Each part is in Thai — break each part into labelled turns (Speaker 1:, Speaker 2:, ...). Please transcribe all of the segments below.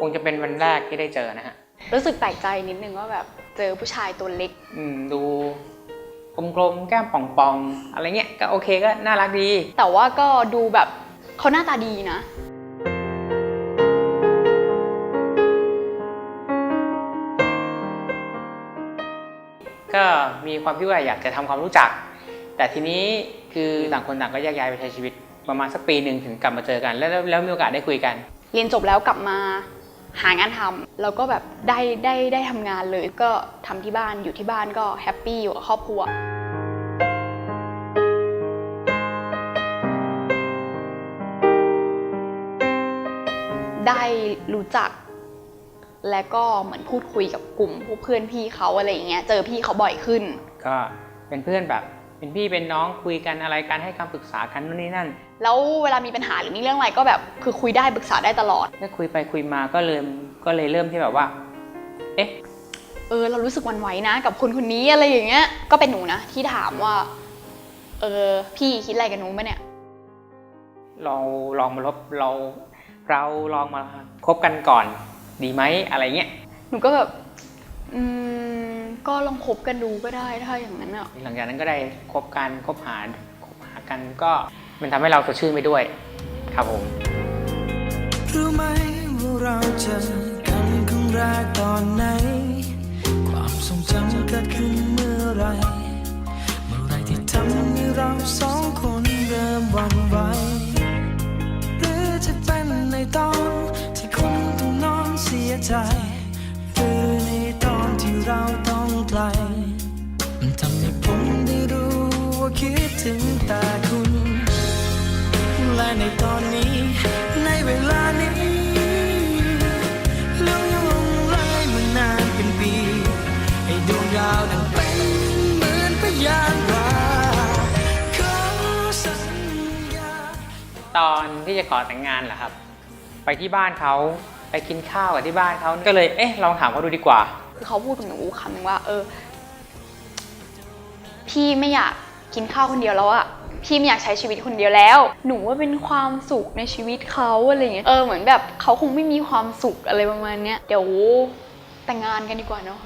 Speaker 1: คงจะเป็นวันแรกที่ได้เจอนะฮะ
Speaker 2: รู้สึกแปลกใจนิดนึงว่าแบบเจอผู้ชายตัวเล็ก
Speaker 1: อืมดูกลมๆแก้มป่องๆอะไรเงี้ยก็โอเคก็น่ารักดี
Speaker 2: แต่ว่าก็ดูแบบเขาหน้าตาดีนะ
Speaker 1: ก็มีความที่ว่าอยากจะทำความรู้จัก แต่ทีนี้คือต่างคนต่างก็แยกย้ายไปใช้ชีวิตประมาณสักปีหนึ่งถึงกลับมาเจอกัน แล้วแล้วแล้วมีโอกาสได้คุยกัน
Speaker 2: เรียนจบแล้วกลับมา หางานทำแล้วก็แบบได้ได้ได้ทำงานเลย ก็ทำที่บ้านอยู่ที่บ้านก็แฮปปี้อยู่กับครอบครัวได้รู้จัก และก็เหมือนพูดคุยกับกลุ่มพวกเพื่อนพี่เขาอะไรอย่างเงี้ยเจอพี่เขาบ่อยขึ้น
Speaker 1: ก็เป็นเพื่อนแบบ เป็นพี่เป็นน้องคุยกันอะไรกันให้คำปรึกษากันนู่นนี่นั่น
Speaker 2: แล้วเวลามีปัญหาหรือมีเรื่องอะไรก็แบบคือคุยได้ปรึกษาได้ตลอด
Speaker 1: ก็คุยไปคุยมาก็เลยก็เลยเริ่มที่แบบว่า เอ๊ะ
Speaker 2: เออ เรารู้สึกหวันไหวนะ กับคนคนนี้อะไรอย่างเงี้ย ก็เป็นหนูนะ ที่ถามว่า เออ พี่คิดอะไรกับหนูปะเนี่ย
Speaker 1: เราลองมาลบเรา เราลองมาคบกันก่อน ดีไหมอะไรเงี้ย
Speaker 2: หนูก็แบบ อืม ก็ลองคบกันดูก็ได้ถ้าอย่างนั้นอะ
Speaker 1: หลังจากนั้นก็ได้คบกันคบหาคบหากันก็มันทำให้เราสดชื่นไปด้วย ครับผม
Speaker 3: รู้ไหมว่าเราเจอกันครั้งแรกตอนไหน ความทรงจำเกิดขึ้นเมื่อไหรเมื่อไหรที่ทำให้เราสองคนเริ่มหวันไหวหรือจะเป็นในตอนที่คุณต้องนอนเสียใจ ทำให้ผมได้รู้ว่าคิดถึงต่คุณ และในตอนนี้ในเวลานี้ลงยังลงไหลมานานเป็นปีให้ดวงดาวนั้นเป็นเหมือนพยานว่าขอสัญญา
Speaker 1: ตอนที่จะขอแต่งงานเหรอครับ ไปที่บ้านเขาไปกินข้าวกับที่บ้านเขาก็เลยเอ๊ะลองถามเขาดูดีกว่า
Speaker 2: คือเขาพูดกับหนูคำหนึงว่า เออ พี่ไม่อยากกินข้าวคนเดียวแล้วอะพี่ไม่อยากใช้ชีวิตคนเดียวแล้ว หนูว่าเป็นความสุขในชีวิตเขาอะไรเงี้ย เออเหมือนแบบเขาคงไม่มีความสุขอะไรประมาณเนี้ย เดี๋ยวแต่งงานกันดีกว่าเนาะ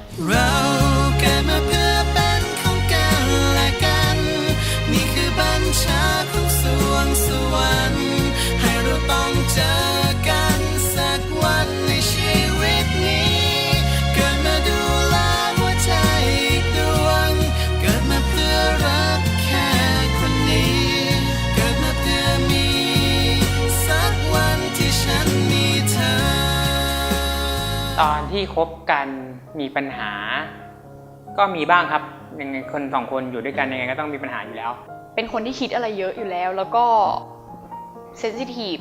Speaker 3: ตอนที่
Speaker 1: คบกันมีปัญหา ก็มีบ้างครับยังไงคนสองคนอยู่ด้วยกันยังไงก็ต้องมีปัญหาอยู่แล้ว
Speaker 2: เป็นคนที่คิดอะไรเยอะอยู่แล้ว แล้วก็เซนซิทีฟ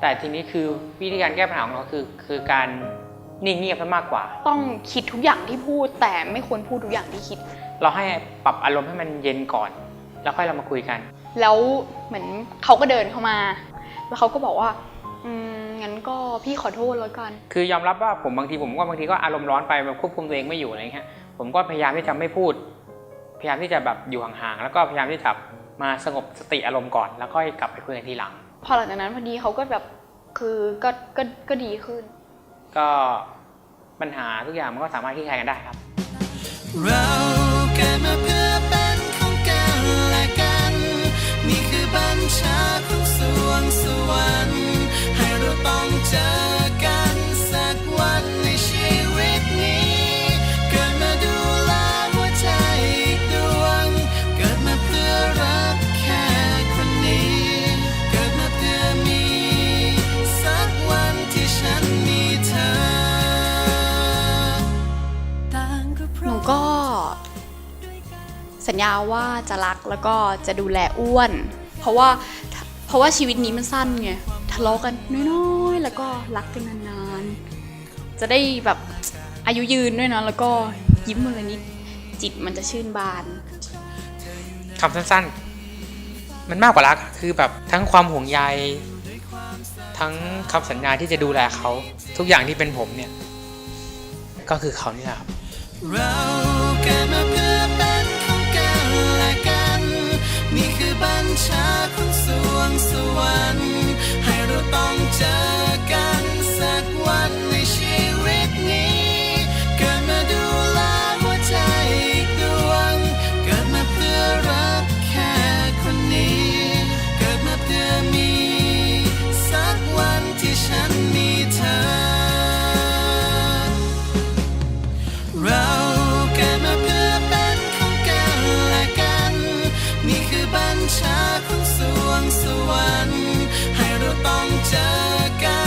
Speaker 1: แต่ทีนี้คือวิธีการแก้ปัญหาของเราคือ คือการนิ่งเงียบซะมากกว่า
Speaker 2: ต้องคิดทุกอย่างที่พูด แต่ไม่ควรพูดทุกอย่างที่คิด
Speaker 1: เราให้ปรับอารมณ์ให้มันเย็นก่อน แล้วค่อยเรามาคุยกัน
Speaker 2: แล้วเหมือนเขาก็เดินเข้ามา แล้วเขาก็บอกว่า อืมงั้น ก็พี่ขอโทษแล้วกัน
Speaker 1: คือยอมรับว่าผมบางทีผมก็บางทีก็อารมณ์ร้อนไปแบบควบคุมตัวเองไม่อยู่อะไรเงี้ยผมก็พยายามที่จะไม่พูด พยายามที่จะแบบอยู่ห่างๆแล้วก็พยายามที่จะมาสงบสติอารมณ์ก่อน แล้วค่อยกลับไปคุยกันทีหลัง
Speaker 2: พอหลังจากนั้นพอดีเขาก็แบบคือก็ก็ก็ดีขึ้น
Speaker 1: ก็ปัญหาทุกอย่างมันก็สามารถที่คลายกันได้ครับ
Speaker 3: เราเกิดมาเพื่อเป็นของกันและกัน นี่คือบัญชาของสวงสวรรค์ จอกันสักวันในชีวิตนี้ เกิดมาดูแลหัวใจอีกดวง เกิดมาเพื่อรักแค่คนนี้ เกิดมาเพื่อมี สักวันที่ฉันมีเธอ
Speaker 2: หนูก็ สัญญาว่าจะรักแล้วก็จะดูแลอ้วน เพราะว่าเพราะว่าชีวิตนี้มันสั้นไง ทะเลาะกันน้อยๆ แล้วก็รักกันนานๆ จะได้แบบอายุยืนด้วยนะแล้วก็ยิ้มมือนิดจิตมันจะชื่นบาน
Speaker 1: คำสั้นๆ มันมากกว่ารักอะคือแบบทั้งความห่วงใย ทั้งคำสัญญาที่จะดูแลเขา ทุกอย่างที่เป็นผมเนี่ย ก็คือเขานี่แหละครับ
Speaker 3: เราเกิดมาเพื่อเป็นของกันและกัน นี่คือบัญชา ญชาของสวงสวรรค์ให้เราต้องเจอกัน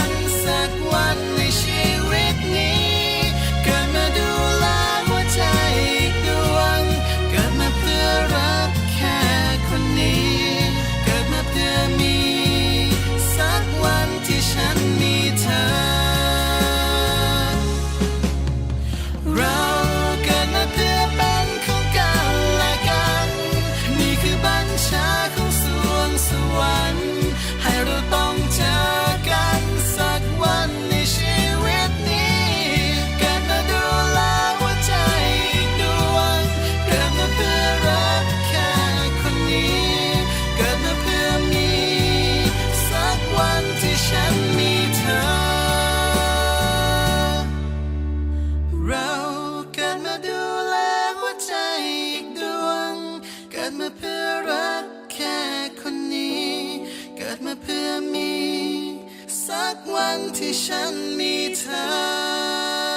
Speaker 3: กวันที่ฉันมีเธอ